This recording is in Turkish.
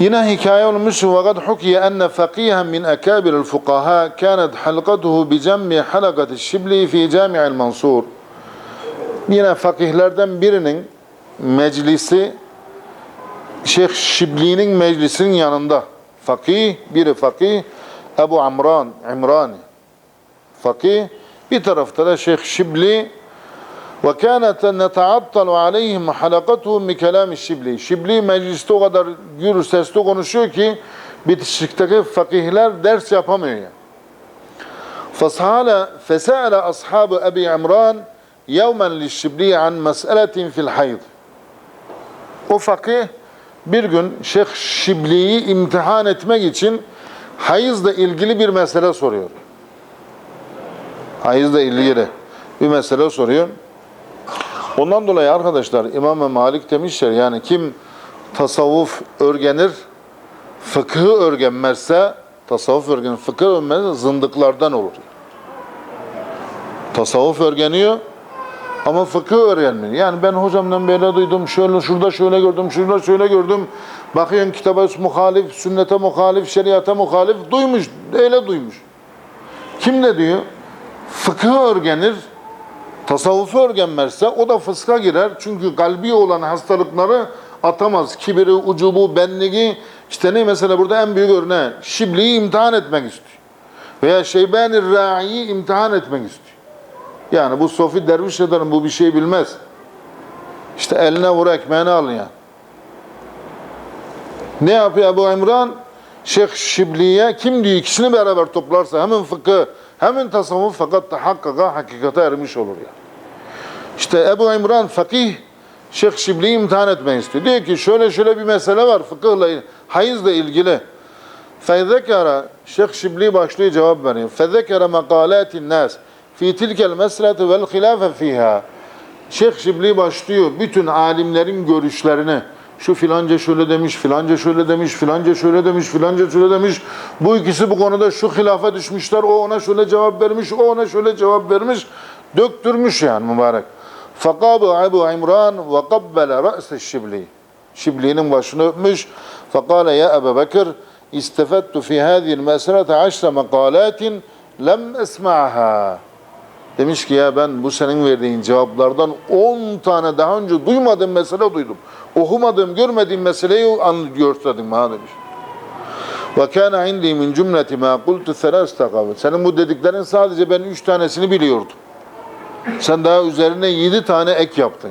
Yine hikaye olmuş fakat hukiye enne fakihen min ekabiril fukaha kânet halqatuhu bi cemmi halakati şibli fi cami'il mansur. Yine fakihlerden birinin meclisi Şeyh Şibli'nin meclisinin yanında. Fakih, biri fakih Ebu Amran, İmrani. Fakih, bir tarafta da Şeyh Şibli ve kânet neta'attalu aleyhim halakatuhum mi kelâmi Şibli. Şibli mecliste o kadar gür sesli konuşuyor ki bitişikteki fakihler ders yapamıyor yani. فسأل فسأل أصحاب أبي عمران يوما للشبلي عن مسألة في الحيض. O fakih bir gün Şeyh Şibli'yi imtihan etmek için hayızla ilgili bir mesele soruyor. Hayızla ilgili bir mesele soruyor. Ondan dolayı arkadaşlar İmam Malik demişler yani kim tasavvuf örgenir, fıkhı örgenmezse, tasavvuf örgenir, fıkhı örgenmezse zındıklardan olur. Tasavvuf örgeniyor ama fıkıh öğrenmiyor. Yani ben hocamdan böyle duydum, şöyle şurada şöyle gördüm, şurada şöyle gördüm. Bakıyorsun kitaba muhalif, sünnete muhalif, şeriata muhalif duymuş, öyle duymuş. Kim ne diyor? Fıkıh öğrenir, tasavvufu öğrenmezse o da fıska girer. Çünkü kalbi olan hastalıkları atamaz. Kibiri, ucubu, benliği. İşte ne mesela burada en büyük örneği. Şibli'yi imtihan etmek istiyor. Veya Şeybani Ra'i'yi imtihan etmek istiyor. Yani bu Sofi derviş adamın bu bir şey bilmez. İşte eline vur ekmeğini al yani. Ne yapıyor Ebu İmran? Şeyh Şibli'ye kim diyor ikisini beraber toplarsa hemen fıkıh, hemen tasavvuf fakat tahakkaka hakikate ermiş olur yani. İşte Ebu İmran fakih Şeyh Şibli'yi imtihan etmek istiyor. Diyor ki şöyle şöyle bir mesele var fıkıhla, hayızla ilgili. Fezekara Şeyh Şibli başlıyor cevap veriyor. Makalatin nas fi tilkel meseleti vel hilafe fiha. Şeyh Şibli başlıyor bütün alimlerin görüşlerini. Şu filanca şöyle demiş, filanca şöyle demiş, filanca şöyle demiş, filanca şöyle demiş. Bu ikisi bu konuda şu hilafe düşmüşler. O ona şöyle cevap vermiş, o ona şöyle cevap vermiş. Döktürmüş yani mübarek. Fakabu Ebu İmran kabbele ra'se Şibli. Şibli'nin başını öpmüş. Fakale ya Ebu Bekir istefettu fi hâzihil meselete aşre mekalatin lem esma'ha. Demiş ki ya ben bu senin verdiğin cevaplardan 10 tane daha önce duymadığım mesele duydum. Okumadığım, görmediğim meseleyi an gösterdim ha demiş. Ve kana indi min cümleti ma kultu. Senin bu dediklerin sadece ben üç tanesini biliyordum. Sen daha üzerine yedi tane ek yaptın.